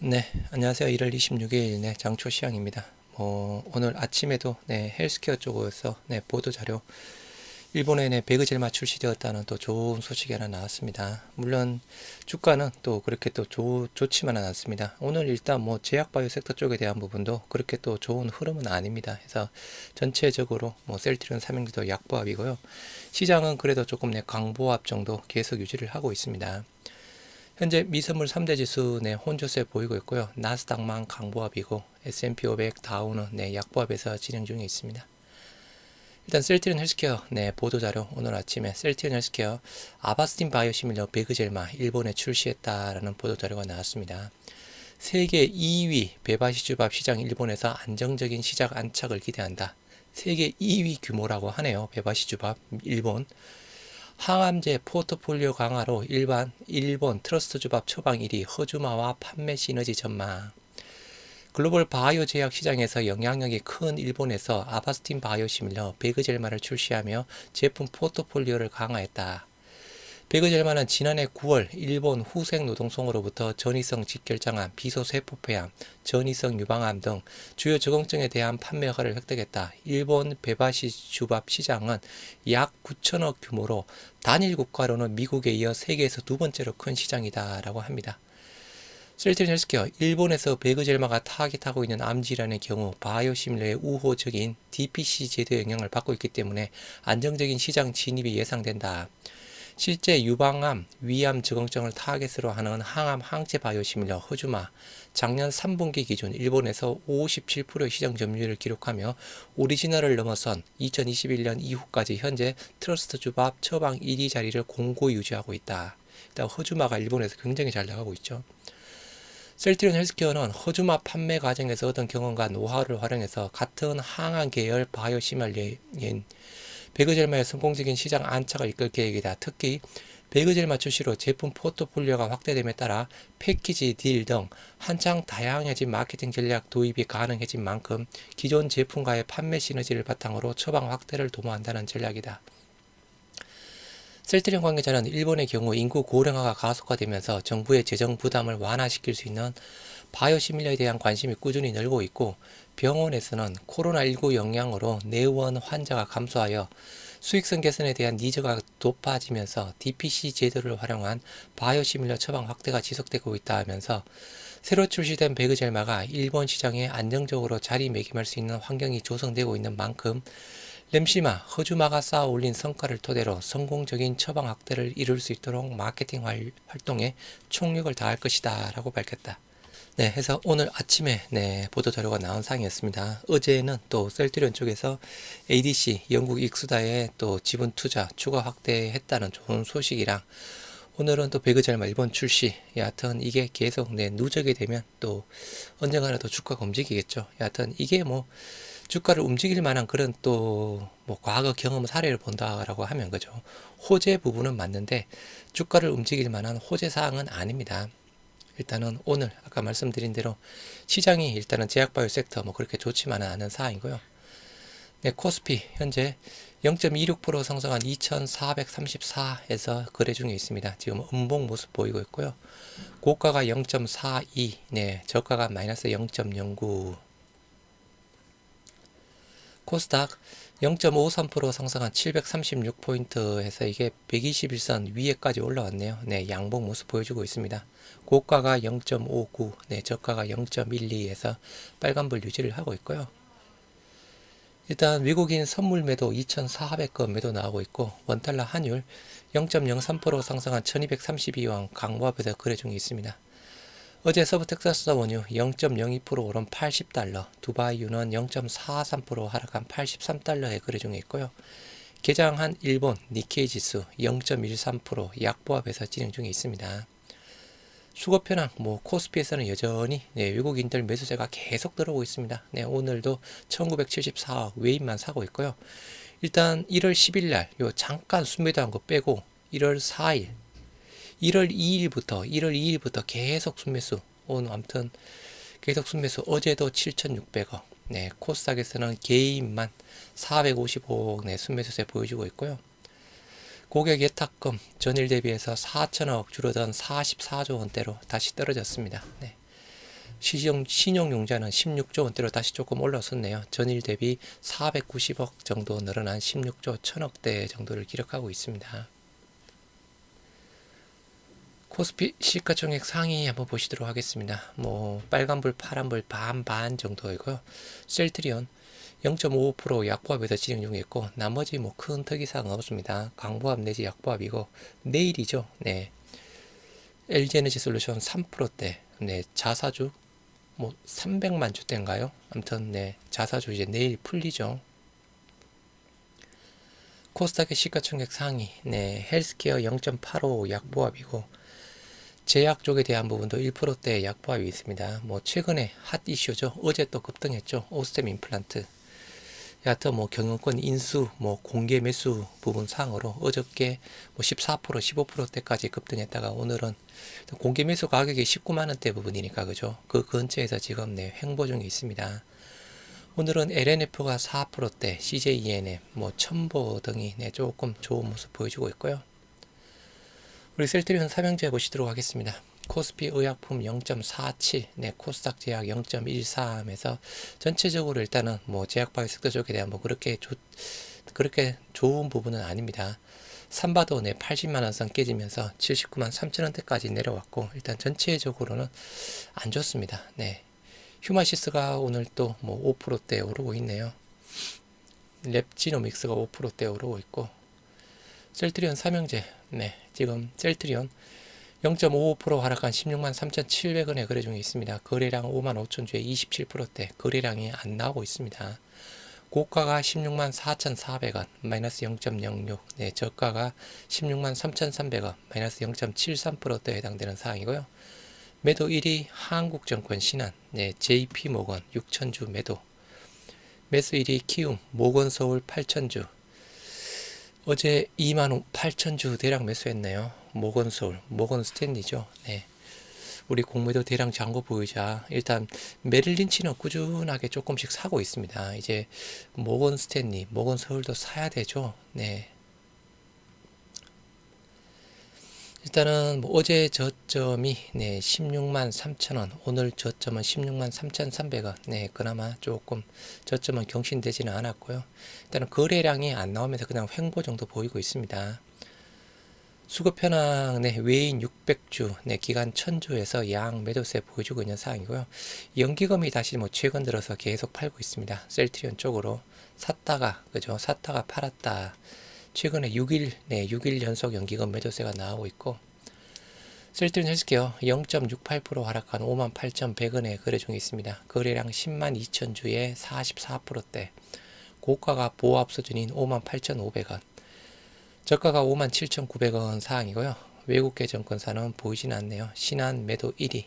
네, 안녕하세요. 1월 26일 네, 장초 시황입니다. 뭐 오늘 아침에도 네, 헬스케어 쪽에서 네, 보도 자료 일본에 네, 베그젤마 출시되었다는 또 좋은 소식이 하나 나왔습니다. 물론 주가는 또 그렇게 또 좋, 좋지만은 않습니다. 오늘 일단 뭐 제약바이오 섹터 쪽에 대한 부분도 그렇게 또 좋은 흐름은 아닙니다. 그래서 전체적으로 뭐 셀트리온 삼행기도 약보합이고요. 시장은 그래도 조금 내 강보합 정도 계속 유지를 하고 있습니다. 현재 미선물 3대 지수 내 혼조세 보이고 있고요. 나스닥만 강보합이고 S&P 500 다우는 네, 약보합에서 진행 중에 있습니다. 일단 셀트리온 헬스케어 네, 보도 자료 오늘 아침에 셀트리온 헬스케어 아바스틴 바이오 시밀러 베그젤마 일본에 출시했다라는 보도 자료가 나왔습니다. 세계 2위 배바시주밥 시장 일본에서 안정적인 시장 안착을 기대한다. 세계 2위 규모라고 하네요. 배바시주밥 일본. 항암제 포트폴리오 강화로 일반 일본 트러스트 주밥 처방 1위 허주마와 판매 시너지 전망. 글로벌 바이오 제약 시장에서 영향력이 큰 일본에서 아바스틴 바이오 시밀러 베그젤마를 출시하며 제품 포트폴리오를 강화했다. 베그젤마는 지난해 9월 일본 후생 노동성으로부터 전이성 직결장암, 비소세포폐암, 전이성 유방암 등 주요 적응증에 대한 판매 허가를 획득했다. 일본 베바시 주밥 시장은 약 9천억 규모로 단일 국가로는 미국에 이어 세계에서 두 번째로 큰 시장이다라고 합니다. 셀트린 헬스케어 일본에서 베그젤마가 타깃하고 있는 암 질환의 경우 바이오시밀러의 우호적인 DPC 제도의 영향을 받고 있기 때문에 안정적인 시장 진입이 예상된다. 실제 유방암, 위암 적응증을 타겟으로 하는 항암 항체 바이오 시밀러 허주마 작년 3분기 기준 일본에서 57%의 시장 점유율을 기록하며 오리지널을 넘어선 2021년 이후까지 현재 트러스트 주밥 처방 1위 자리를 공고히 유지하고 있다. 일단 허주마가 일본에서 굉장히 잘 나가고 있죠. 셀트리온 헬스케어는 허주마 판매 과정에서 얻은 경험과 노하우를 활용해서 같은 항암 계열 바이오 시밀러인 베그젤마의 성공적인 시장 안착을 이끌 계획이다. 특히 베그젤마 출시로 제품 포트폴리오가 확대됨에 따라 패키지 딜 등 한창 다양해진 마케팅 전략 도입이 가능해진 만큼 기존 제품과의 판매 시너지를 바탕으로 처방 확대를 도모한다는 전략이다. 셀트리온 관계자는 일본의 경우 인구 고령화가 가속화되면서 정부의 재정 부담을 완화시킬 수 있는 바이오 시밀러에 대한 관심이 꾸준히 늘고 있고 병원에서는 코로나19 영향으로 내원 환자가 감소하여 수익성 개선에 대한 니즈가 높아지면서 DPC 제도를 활용한 바이오시밀러 처방 확대가 지속되고 있다 하면서 새로 출시된 베그젤마가 일본 시장에 안정적으로 자리매김할 수 있는 환경이 조성되고 있는 만큼 램시마, 허주마가 쌓아 올린 성과를 토대로 성공적인 처방 확대를 이룰 수 있도록 마케팅 활동에 총력을 다할 것이다 라고 밝혔다. 네, 해서 오늘 아침에 네, 보도 자료가 나온 상이었습니다. 어제는 또 셀트리온 쪽에서 ADC 영국 익수다에 또 지분 투자 추가 확대했다는 좋은 소식이랑 오늘은 또 배그젤마 일본 출시. 여하튼 이게 계속 네, 누적이 되면 또 언젠가라도 주가가 움직이겠죠. 여하튼 이게 뭐 주가를 움직일 만한 그런 또 뭐 과거 경험 사례를 본다라고 하면 그죠. 호재 부분은 맞는데 주가를 움직일 만한 호재 사항은 아닙니다. 일단은 오늘 아까 말씀드린 대로 시장이 일단은 제약바이오 섹터 뭐 그렇게 좋지만은 않은 사항이고요. 네, 코스피 현재 0.26% 상승한 2434에서 거래 중에 있습니다. 지금 음봉 모습 보이고 있고요. 고가가 0.42, 네, 저가가 마이너스 0.09. 코스닥 0.53% 상승한 736포인트 해서 이게 121선 위에까지 올라왔네요. 네, 양봉 모습 보여주고 있습니다. 고가가 0.59, 네, 저가가 0.12에서 빨간불 유지를 하고 있고요. 일단 외국인 선물 매도 2,400건 매도 나오고 있고 원달러 환율 0.03% 상승한 1,232원 강보합에서 거래 중에 있습니다. 어제 서브 텍사스 원유 0.02% 오른 80달러, 두바이 유는 0.43% 하락한 83달러에 거래 중에 있고요. 개장한 일본 니케이 지수 0.13% 약보합에서 진행 중에 있습니다. 수급 현황, 뭐 코스피에서는 여전히 네, 외국인들 매수세가 계속 들어오고 있습니다. 네, 오늘도 1974억 외인만 사고 있고요. 일단 1월 10일 날 요 잠깐 순매도한 거 빼고 1월 4일 1월 2일부터 1월 2일부터 계속 순매수 오늘 아무튼 계속 순매수 어제도 7,600억 네 코스닥에서는 개인만 455억 네 순매수세 보여주고 있고요 고객 예탁금 전일 대비해서 4천억 줄어든 44조 원대로 다시 떨어졌습니다 네. 시정, 신용융자는 16조 원대로 다시 조금 올라섰네요. 전일 대비 490억 정도 늘어난 16조 1000억대 정도를 기록하고 있습니다. 코스피 시가총액 상위 한번 보시도록 하겠습니다. 뭐 빨간불, 파란불 반반 정도이고요. 셀트리온 0.55% 약보합에서 진행 중이었고 나머지 뭐 큰 특이사항 없습니다. 강보합 내지 약보합이고 내일이죠. 네. LG에너지 솔루션 3%대 네, 자사주 뭐 300만 주대인가요? 아무튼 네, 자사주 이제 내일 풀리죠. 코스닥의 시가총액 상위 네, 헬스케어 0.85 약보합이고 제약 쪽에 대한 부분도 1%대 약보합이 있습니다. 뭐 최근에 핫 이슈죠. 어제 또 급등했죠. 오스템 임플란트. 여하튼 뭐 경영권 인수, 뭐 공개 매수 부분 상으로 어저께 뭐 14%, 15%대까지 급등했다가 오늘은 공개 매수 가격이 19만 원대 부분이니까 그죠? 그 근처에서 지금 네 횡보 중에 있습니다. 오늘은 LNF가 4%대, CJENM, 뭐 첨보 등이 네 조금 좋은 모습 보여주고 있고요. 우리 셀트리온 삼형제 보시도록 하겠습니다. 코스피 의약품 0.47, 네, 코스닥 제약 0.13에서 전체적으로 일단은 뭐 제약 바이오 섹터 쪽에 대한 뭐 그렇게 좋, 그렇게 좋은 부분은 아닙니다. 삼바도 네 80만 원선 깨지면서 79만 3천 원대까지 내려왔고 일단 전체적으로는 안 좋습니다. 네. 휴마시스가 오늘 또 뭐 5%대 오르고 있네요. 랩지노믹스가 5%대 오르고 있고 셀트리온 삼형제 네 지금 셀트리온 0.55% 하락한 16만 3,700원에 거래 중에 있습니다. 거래량 5만 5천 주에 27%대 거래량이 안 나오고 있습니다. 고가가 16만 4,400원, 마이너스 0.06. 네, 저가가 16만 3,300원, 마이너스 0.73%대 해당되는 사항이고요. 매도 1위 한국증권 신한, 네, JP모건 6천주 매도. 매수 1위 키움, 모건서울 8천주. 어제 2만 8천 주 대량 매수했네요. 모건서울, 모건 스탠리죠. 네. 우리 공매도 대량 잔고 보이자 일단 메릴린치는 꾸준하게 조금씩 사고 있습니다. 이제 모건 스탠리, 모건 서울도 사야 되죠. 네. 일단은 뭐 어제 저점이 네 16만 3천원 오늘 저점은 16만 3,300원 네 그나마 조금 저점은 경신되지는 않았고요 일단은 거래량이 안 나오면서 그냥 횡보 정도 보이고 있습니다 수급 현황 네, 외인 600주, 네, 기간 1000주에서 양 매도세 보여주고 있는 상황이고요. 연기금이 다시 뭐 최근 들어서 계속 팔고 있습니다. 셀트리온 쪽으로 샀다가 그죠? 샀다가 팔았다. 최근에 6일 네, 6일 연속 연기금 매도세가 나오고 있고 셀트리온 헬스케어 0.68% 하락한 58,100원에 거래 중에 있습니다. 거래량 10만 2천 주에 44%대. 고가가 보합 수준인 58,500원. 저가가 57,900원 사항이고요. 외국 계 정권사는 보이진 않네요. 신한 매도 1위.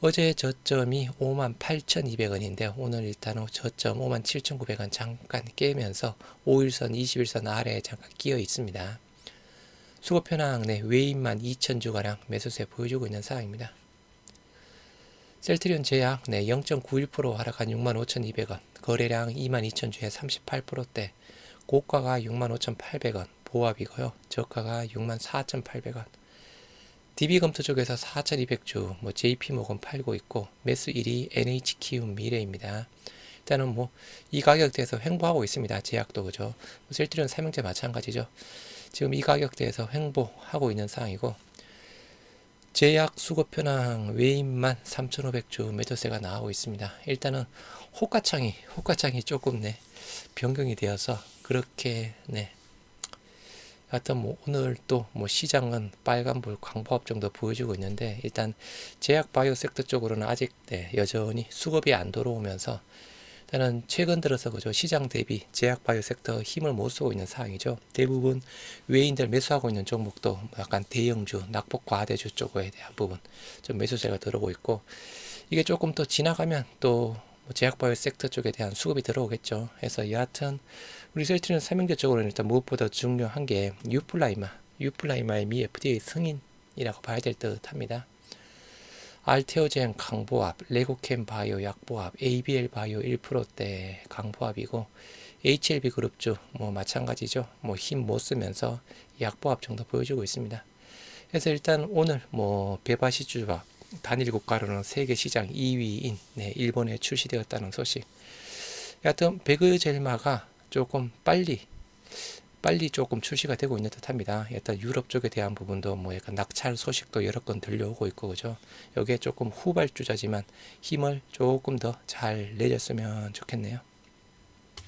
어제 저점이 58,200원인데 오늘 일단 저점 57,900원 잠깐 깨면서 5일선, 21선 아래에 잠깐 끼어 있습니다. 수급 현황 내 외인만 2,000주가량 매수세 보여주고 있는 상황입니다. 셀트리온 제약 내 0.91% 하락한 65,200원, 거래량 22,000주에 38%대, 고가가 65,800원, 보합이고요. 저가가 64,800원. DB검토 쪽에서 4,200주, 뭐 JP모건 팔고 있고 매수 1위 NH키움 미래입니다. 일단은 뭐 이 가격대에서 횡보하고 있습니다. 제약도 그죠. 뭐 셀트리온 삼형제 마찬가지죠. 지금 이 가격대에서 횡보하고 있는 상황이고 제약 수급 현황 외인만 3,500주 매도세가 나오고 있습니다. 일단은 호가창이 호가창이 조금 네 변경이 되어서 그렇게 네 하여튼 뭐 오늘 또 뭐 시장은 빨간불 광보합 정도 보여주고 있는데 일단 제약 바이오 섹터 쪽으로는 아직 네, 여전히 수급이 안 들어오면서 일단은 최근 들어서 그죠 시장 대비 제약 바이오 섹터 힘을 못 쓰고 있는 상황이죠. 대부분 외인들 매수하고 있는 종목도 약간 대형주, 낙폭 과대주 쪽에 대한 부분 좀 매수세가 들어오고 있고 이게 조금 더 지나가면 또 제약 바이오 섹터 쪽에 대한 수급이 들어오겠죠. 해서 여하튼 우리 셀트리는 삼형제 쪽으로는 일단 무엇보다 중요한 게 유플라이마, 유플라이마의 미 FDA 승인이라고 봐야 될 듯합니다. 알테오젠 강보합, 레고캠 바이오 약보합, ABL 바이오 1%대 강보합이고 HLB 그룹주 뭐 마찬가지죠. 뭐 힘 못 쓰면서 약보합 정도 보여주고 있습니다. 그래서 일단 오늘 뭐 배바시 주밥 단일 고가로는 세계 시장 2위인 네, 일본에 출시되었다는 소식. 여하튼 베그젤마가 조금 빨리 빨리 조금 출시가 되고 있는 듯합니다. 일단 유럽 쪽에 대한 부분도 뭐 약간 낙찰 소식도 여러 건 들려오고 있고 그죠. 여기에 조금 후발주자지만 힘을 조금 더 잘 내줬으면 좋겠네요.